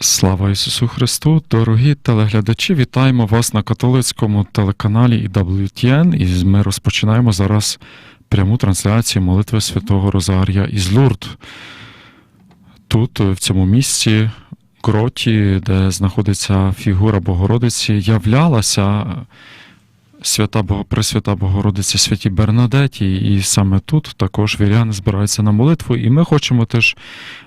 Слава Ісусу Христу, дорогі телеглядачі, вітаємо вас на католицькому телеканалі EWTN. І ми розпочинаємо зараз пряму трансляцію молитви Святого Розарія із Лурд. Тут, в цьому місці, гроті, де знаходиться фігура Богородиці, являлася свята Пресвята Богородиця Святі Бернадеті, і саме тут також віряни збираються на молитву, і ми хочемо теж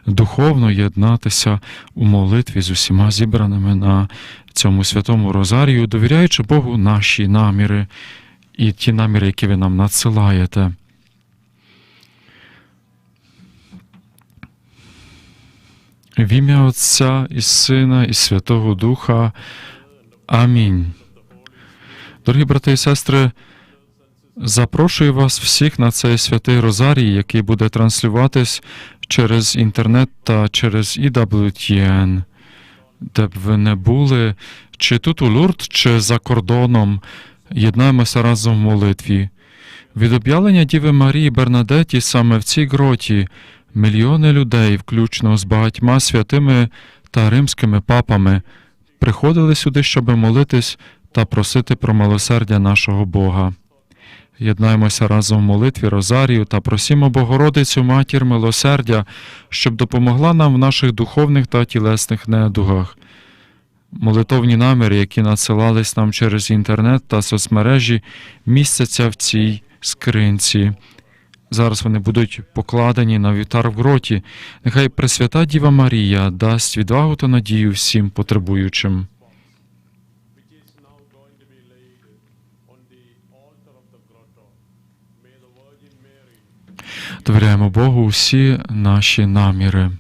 духовно єднатися у молитві з усіма зібраними на цьому святому Розарію, довіряючи Богу наші наміри і ті наміри, які ви нам надсилаєте. В ім'я Отця і Сина, і Святого Духа. Амінь. Дорогі брати і сестри, запрошую вас всіх на цей святий Розарій, який буде транслюватись через інтернет та через EWTN, де б ви не були, чи тут у Лурд, чи за кордоном. Єднаємося разом в молитві. Від об'явлення Діви Марії Бернадеті саме в цій гроті мільйони людей, включно з багатьма святими та римськими папами, приходили сюди, щоб молитись та просити про милосердя нашого Бога. Єднаємося разом в молитві Розарію та просімо Богородицю Матір милосердя, щоб допомогла нам в наших духовних та тілесних недугах. Молитовні наміри, які надсилались нам через інтернет та соцмережі, містяться в цій скринці. Зараз вони будуть покладені на вівтар в гроті. Нехай Пресвята Діва Марія дасть відвагу та надію всім потребуючим. Довіряємо Богу усі наші наміри.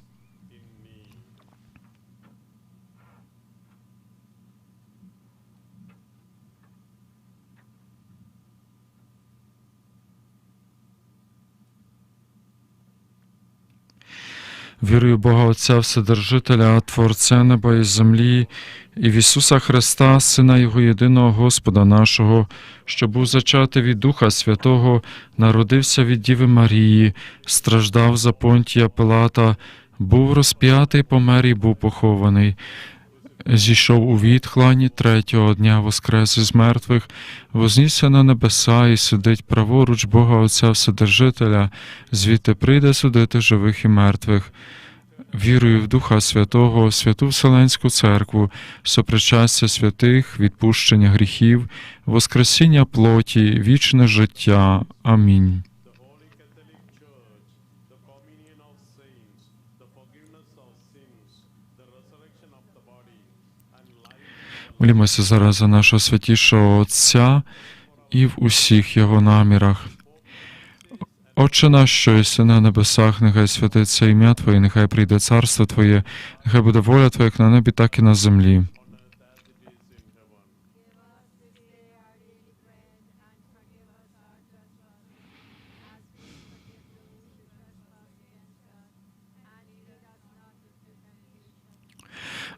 Вірую Бога Отця Вседержителя, Творця неба і землі, і в Ісуса Христа, Сина Його єдиного Господа нашого, що був зачатий від Духа Святого, народився від Діви Марії, страждав за Понтія Пилата, був розп'ятий, помер і був похований. Зійшов у відхлані третього дня воскрес із мертвих, вознісся на небеса і сидить праворуч Бога Отця Вседержителя, звідти прийде судити живих і мертвих. Вірую в Духа Святого, святу Вселенську Церкву, сопричастя святих, відпущення гріхів, воскресіння плоті, вічне життя. Амінь. Молімося зараз за нашого святішого Отця і в усіх його намірах. Отче наш, що єси на небесах, нехай святиться ім'я Твоє, нехай прийде царство Твоє, нехай буде воля Твоя як на небі, так і на землі.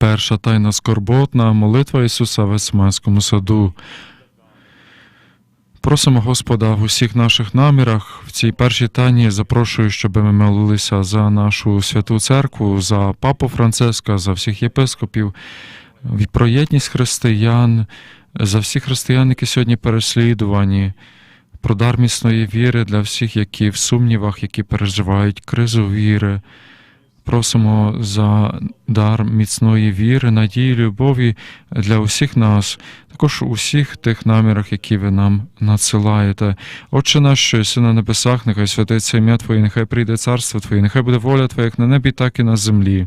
Перша тайна скорботна молитва Ісуса в Есманському саду. Просимо Господа в усіх наших намірах в цій першій тайні запрошую, щоб ми молилися за нашу святу церкву, за папу Франциска, за всіх єпископів, про єдність християн, за всіх християн, які сьогодні переслідувані, про дар міцної віри для всіх, які в сумнівах, які переживають кризу віри, Просимо за дар міцної віри, надії, любові для усіх нас, також у усіх тих намірах, які ви нам надсилаєте. Отче наш, що єси на небесах, нехай святиться ім'я Твоє, нехай прийде царство Твоє, нехай буде воля Твоя, як на небі, так і на землі.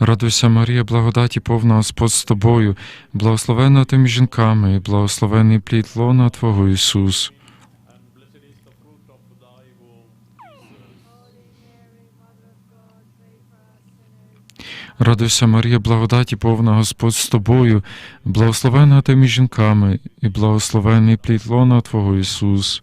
Радуйся, Марія, благодаті повна Господь з тобою, благословена ти жінками, і благословений плід лона Твого Ісус. Радуйся, Марія, благодаті повна Господь з тобою, благословена ти жінками, і благословений плід лона Твого Ісус.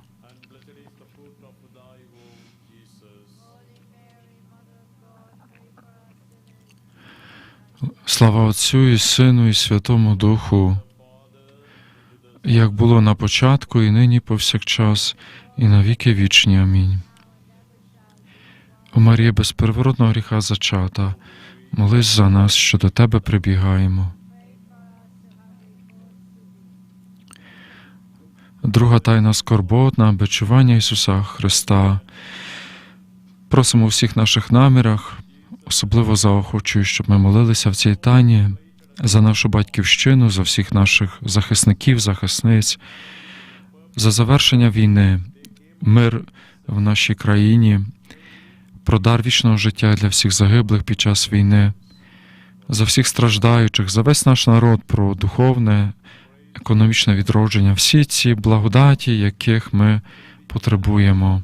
Слава Отцю і Сину, і Святому Духу, як було на початку, і нині повсякчас, і на віки вічні. Амінь. О Марія, без первородного гріха зачата, молись за нас, що до Тебе прибігаємо. Друга тайна скорботна, бичування Ісуса Христа. Просимо у всіх наших намірах, особливо заохочую, щоб ми молилися в цій тайні за нашу батьківщину, за всіх наших захисників, захисниць, за завершення війни, мир в нашій країні, про дар вічного життя для всіх загиблих під час війни, за всіх страждаючих, за весь наш народ, про духовне, економічне відродження, всі ці благодаті, яких ми потребуємо.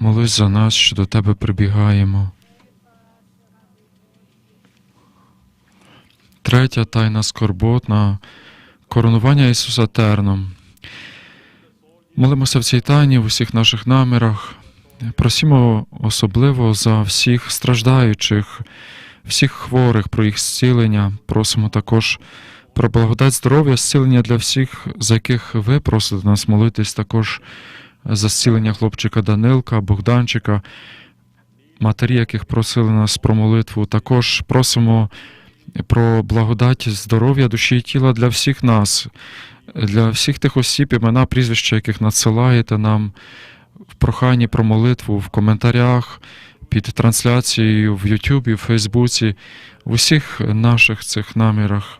молись за нас, що до Тебе прибігаємо. Третя тайна скорботна коронування Ісуса Терном. Молимося в цій тайні в усіх наших намірах. Просимо особливо за всіх страждаючих, всіх хворих про їх зцілення. Просимо також про благодать здоров'я, зцілення для всіх, за яких ви просите нас молитись, також за зцілення хлопчика Данилка, Богданчика, матері, яких просили нас про молитву. Також просимо про благодать здоров'я душі і тіла для всіх нас, для всіх тих осіб, імена, прізвища, яких надсилаєте нам в проханні про молитву в коментарях, під трансляцією в Ютубі, в Фейсбуці, в усіх наших цих намірах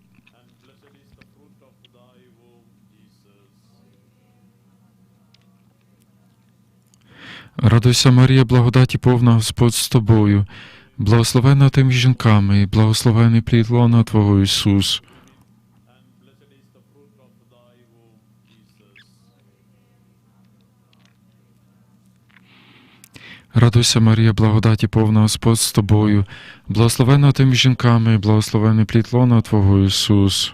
Радуйся, Марія, благодаті повна Господь з тобою, благословена ти між жінками, і благословений плід лона Твого Ісус. Радуйся, Марія, благодаті повна Господь з тобою, благословена ти між жінками, і благословений плід лона Твого Ісус.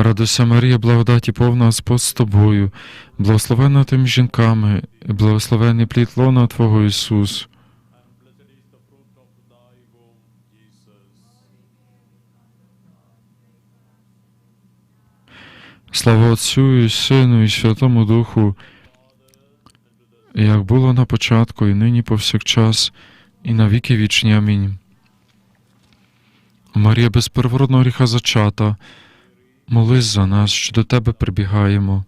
Радуйся, Марія, благодаті повна Господь з тобою, благословена ти між жінками, благословений плід лона Твого Ісус. Слава Отцю і Сину, і Святому Духу, як було на початку, і нині повсякчас, і на віки вічні. Амінь. Марія без первородного гріха зачата, молись за нас, що до Тебе прибігаємо.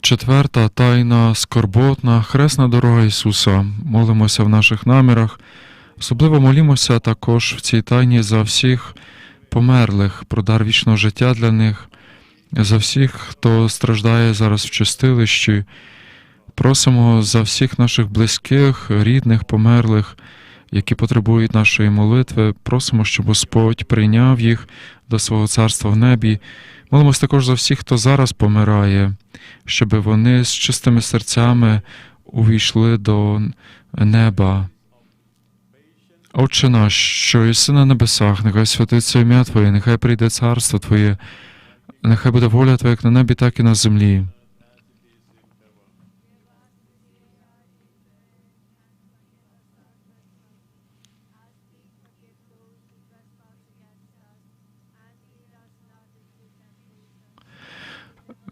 Четверта тайна скорботна, хресна дорога Ісуса. Молимося в наших намірах. Особливо молімося також в цій тайні за всіх померлих, про дар вічного життя для них, за всіх, хто страждає зараз в чистилищі. Просимо за всіх наших близьких, рідних, померлих, які потребують нашої молитви. Просимо, щоб Господь прийняв їх до свого царства в небі. Молимось також за всіх, хто зараз помирає, щоб вони з чистими серцями увійшли до неба. Отче наш, що єси на небесах, нехай святиться ім'я Твоє, нехай прийде царство Твоє, нехай буде воля Твоя як на небі, так і на землі.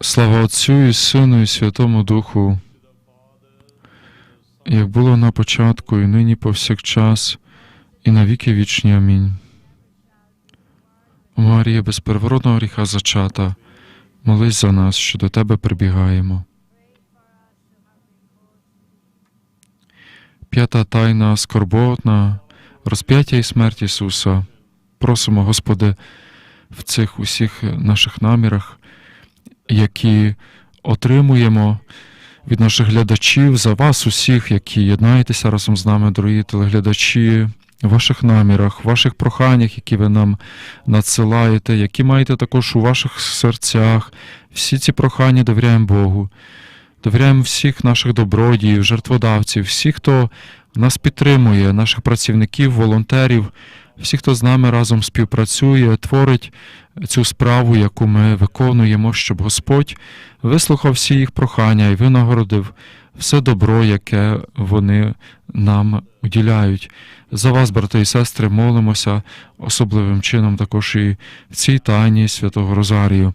Слава Отцю і Сину, і Святому Духу, як було на початку, і нині повсякчас, і на віки вічні. Амінь. Марія без первородного гріха Зачата, молись за нас, що до Тебе прибігаємо. П'ята тайна скорботна, розп'яття і смерть Ісуса. Просимо, Господи, в цих усіх наших намірах які отримуємо від наших глядачів, за вас усіх, які єднаєтеся разом з нами, дорогі телеглядачі, в ваших намірах, в ваших проханнях, які ви нам надсилаєте, які маєте також у ваших серцях. Всі ці прохання довіряємо Богу. Довіряємо всіх наших добродіїв, жертводавців, всіх, хто нас підтримує, наших працівників, волонтерів, всіх, хто з нами разом співпрацює, творить цю справу, яку ми виконуємо, щоб Господь вислухав всі їх прохання і винагородив все добро, яке вони нам уділяють. За вас, брати і сестри, молимося особливим чином також і в цій тайні Святого Розарію.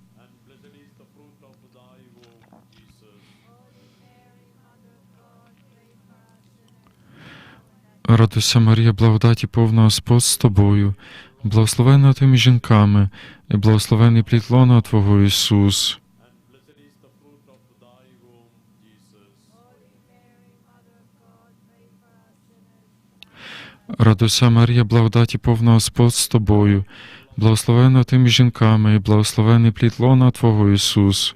Радуйся, Марія, благодаті повна Господь з тобою, благословенна ти між жінками, і благословений плід лона Твого Ісус. Радуйся, Марія, благодаті повна Господь з тобою, благословенна ти між жінками, і благословений плід лона Твого Ісус.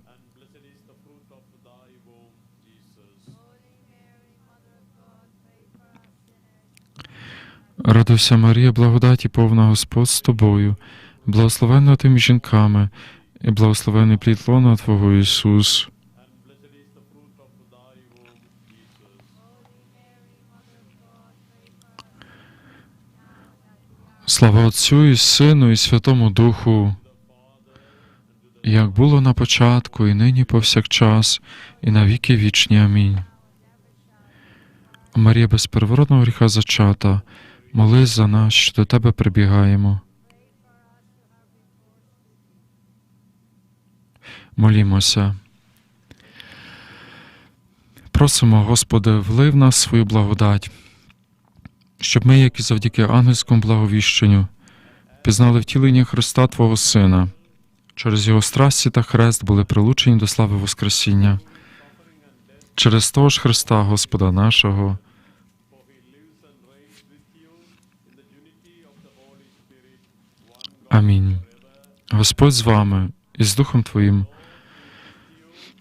Радуйся, Марія, благодаті повна Господь з тобою, благословенна ти між жінками, і благословений плід лона Твого Ісус. Слава Отцю і Сину, і Святому Духу, як було на початку, і нині повсякчас, і на віки вічні. Амінь. Марія безпервородного гріха зачата, молись за нас, що до Тебе прибігаємо. Молімося. Просимо, Господи, влив нас свою благодать, щоб ми, як і завдяки ангельському благовіщенню, пізнали втілення Христа Твого Сина, через Його страсті та хрест були прилучені до слави Воскресіння. Через того ж Христа, Господа нашого, Господь з вами і з Духом Твоїм.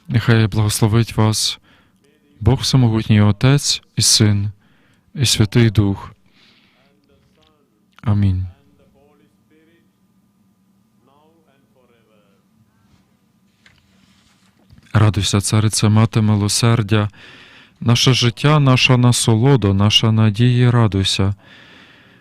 Нехай благословить вас Бог Всемогутній Отець і Син, і Святий Дух. Амінь. Радуйся, царице, мати милосердя, наше життя, наша насолода, наша надія, радуйся.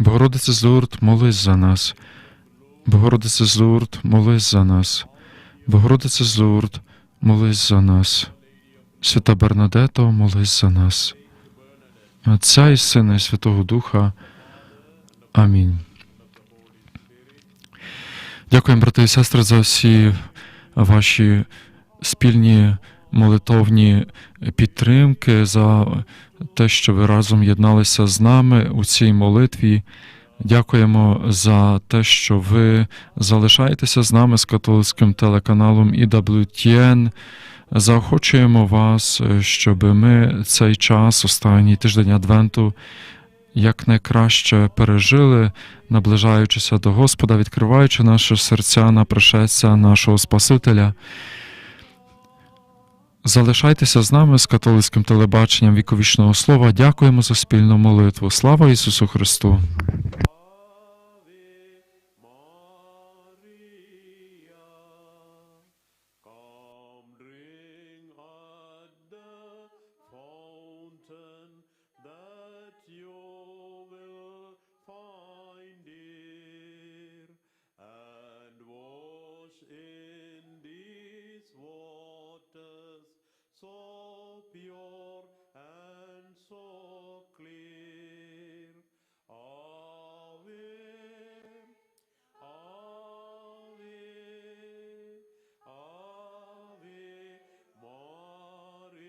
Богородице з Лурд, молись за нас. Богородице з Лурд, молись за нас. Богородице з Лурд, молись за нас. Свята Бернадето, молись за нас. Отця і Сина, і Святого Духа. Амінь. Дякуємо, брати і сестри, за всі ваші спільні молитовні підтримки, за те, що ви разом єдналися з нами у цій молитві. Дякуємо за те, що ви залишаєтеся з нами з католицьким телеканалом EWTN. Заохочуємо вас, щоб ми цей час, останній тиждень Адвенту, якнайкраще пережили, наближаючися до Господа, відкриваючи наші серця на пришестя нашого Спасителя. Залишайтеся з нами з католицьким телебаченням віковічного слова. Дякуємо за спільну молитву. Слава Ісусу Христу!